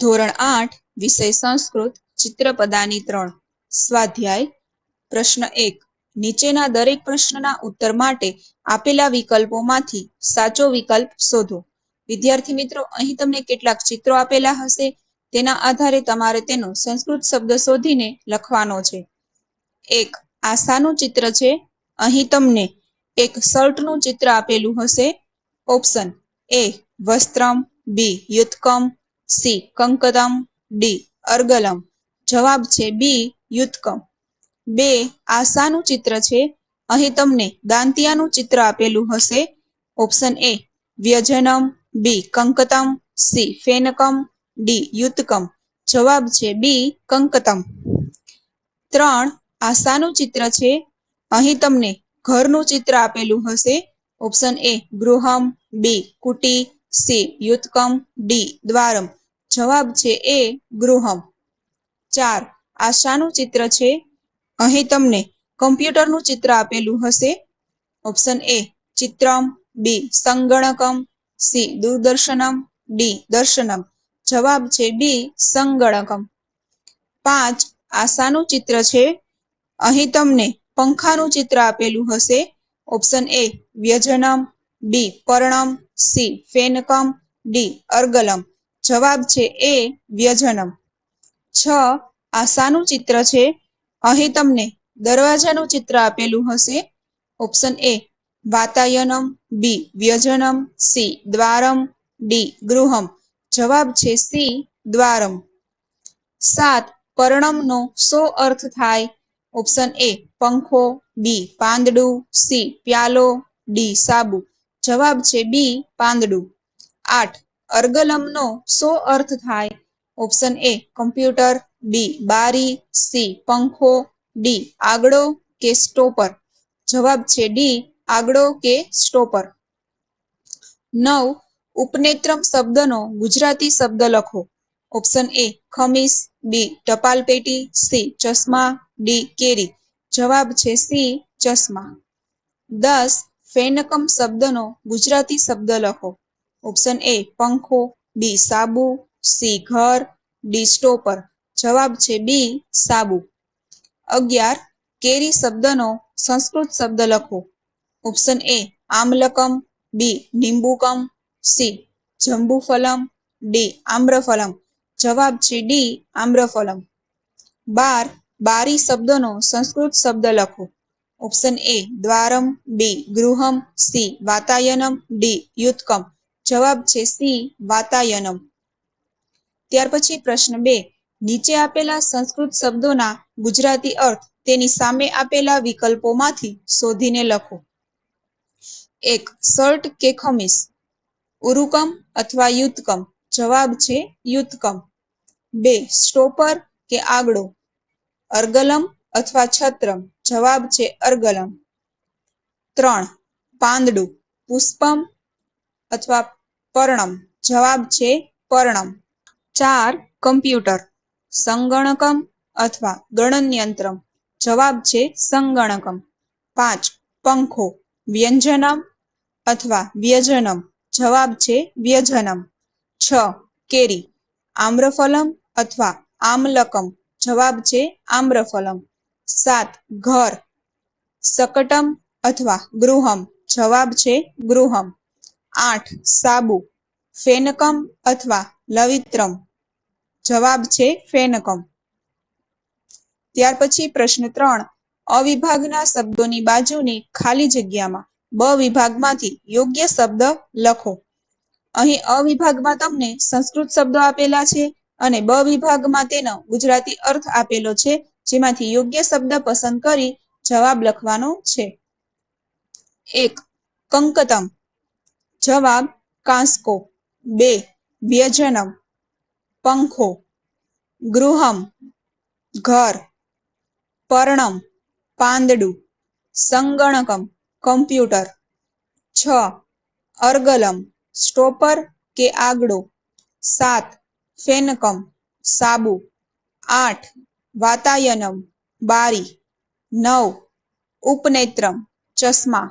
ધોરણ આઠ, વિષય સંસ્કૃત, ચિત્રપદાની ત્રણ. સ્વાધ્યાય. પ્રશ્ન એક. નીચેના દરેક પ્રશ્નના ઉત્તર માટે આપેલા વિકલ્પોમાંથી સાચો વિકલ્પ શોધો. વિદ્યાર્થી મિત્રો, અહીં તમને કેટલાક ચિત્રો આપેલા હશે. તેના આધારે તમારે તેનો સંસ્કૃત શબ્દ શોધીને લખવાનો છે. એક. આશાનું ચિત્ર છે. અહીં તમને એક શર્ટનું ચિત્ર આપેલું હશે. ઓપ્શન. એ. વસ્ત્રમ. બી. યુતકમ સી કંકતમ ડી, અર્ગલમ. જવાબ છે બી, યુતકમ. બે, આશાનું ચિત્ર છે. અહીં તમને દાંતિયાનું ચિત્ર આપેલું હશે. ઓપ્શન એ, વ્યજનમ, બી, કંકતમ, સી, ફેનકમ, ડી, યુતકમ. જવાબ છે બી, કંકતમ. ત્રણ, આશાનું ચિત્ર છે. અહીં તમને ઘરનું ચિત્ર આપેલું હશે. ઓપ્શન એ, ગૃહમ, બી, કુટી સી, યુતકમ, ડી, દ્વારમ. જવાબ છે એ, ગૃહમ. ચાર, આશાનું ચિત્ર છે, અહીં તમને કમ્પ્યુટરનું ચિત્ર આપેલું હશે. ઓપ્શન એ, ચિત્રમ, બી, સંગણકમ, સી, દૂરદર્શનમ, ડી, દર્શનમ. જવાબ છે બી, સંગણકમ. પાંચ, આશાનું ચિત્ર છે, અહીં તમને પંખાનું ચિત્ર આપેલું હશે. ઓપ્શન એ, વ્યજનમ બી પર્ણમ. સી ફેનકમ. ડી અર્ગલમ. જવાબ છે એ, વ્યજનમ. છ આશાનું ચિત્ર છે? અહીં તમને દરવાજાનું ચિત્ર આપેલું હશે. ઓપ્શન એ, વાતાયનમ. બી વ્યજનમ. સી દ્વારમ. ડી ગૃહમ. જવાબ છે સી દ્વારમ. સાત, પર્ણમનો શો અર્થ થાય? ઓપ્શન એ, પંખો. બી પાંદડું. સી પ્યાલો. ડી સાબુ. જવાબ છે બી પાંદડું. આઠ, અર્ગલમનો સો અર્થ થાય? Option A computer. બી બારી. સી પંખો. ડી આગળો કે સ્ટોપર. જવાબ છે ડી આગળો કે સ્ટોપર. નવ, ઉપનેત્રમ શબ્દનો ગુજરાતી શબ્દ લખો. ઓપ્શન એ ખમીસ. બી ટપાલ પેટી સી ચશ્મા. ડી કેરી. જવાબ છે સી ચશ્મા. દસ ફેનકમ શબ્દનો ગુજરાતી શબ્દ લખો. ઓપ્શન એ, પંખો, બી, સાબુ, સી, ઘર, ડી, સ્ટોપર. જવાબ છે બી, સાબુ. અગિયાર, કેરી શબ્દનો સંસ્કૃત શબ્દ લખો. ઓપ્શન એ, આમલકમ, બી, નિંબુકમ, સી, જંબુફલમ, ડી, આમ્રફલમ. જવાબ છે ડી, આમ્રફલમ. બાર, બારી શબ્દનો સંસ્કૃત શબ્દ લખો. ઓપ્શન એ દ્વારમ બી ગૃહમ સી વાતાયનમ ડી યુતકમ. જવાબ છે સી વાતાયનમ. ત્યાર પછી પ્રશ્ન બે, નીચે આપેલા સંસ્કૃત શબ્દોના ગુજરાતી અર્થ તેની સામે આપેલા વિકલ્પોમાંથી શોધીને લખો. એક શર્ટ કે ખમીસ. ઉરુકમ અથવા યુતકમ. જવાબ છે યુતકમ. બે, સ્ટોપર કે આગળો. અર્ગલમ અથવા છત્રમ. જવાબ છે અર્ગલમ. ત્રણ. પાંદડું. પુષ્પમ અથવા પર્ણમ. જવાબ છે પર્ણમ. ચાર. કમ્પ્યુટર. સંગણકમ અથવા ગણનયંત્રમ. જવાબ છે સંગણકમ. પાંચ. પંખો. વ્યંજનમ અથવા વ્યજનમ. જવાબ છે વ્યજનમ. છ. કેરી. આમ્રફલમ અથવા આમલકમ. જવાબ છે આમ્રફલમ. સાત, ઘર. સકટમ અથવા ગૃહમ. જવાબ છે ગૃહમ. આઠ, સાબુ. ફેનકમ અથવા લવિત્રમ. જવાબ છે ફેનકમ. ત્યાર પછી પ્રશ્ન ત્રણ. અવિભાગના શબ્દોની બાજુની ખાલી જગ્યામાં બ વિભાગમાંથી યોગ્ય શબ્દ લખો. અહીં અ વિભાગમાં તમને સંસ્કૃત શબ્દો આપેલા છે અને બ વિભાગમાં તેનો ગુજરાતી અર્થ આપેલો છે જેમાંથી યોગ્ય શબ્દ પસંદ કરી જવાબ લખવાનો છે. એક, કંકતમ. જવાબ, કાંસકો. બે, વ્યજનમ. પંખો. ગૃહમ. ઘર. પર્ણમ. પાંદડું. સંગણકમ. કમ્પ્યુટર. છ, અર્ગલમ. સ્ટોપર કે આગડો. સાત, ફેનકમ. સાબુ. આઠ વાતાયનમ બારી નવ ઉપનેત્રમ ચશ્મા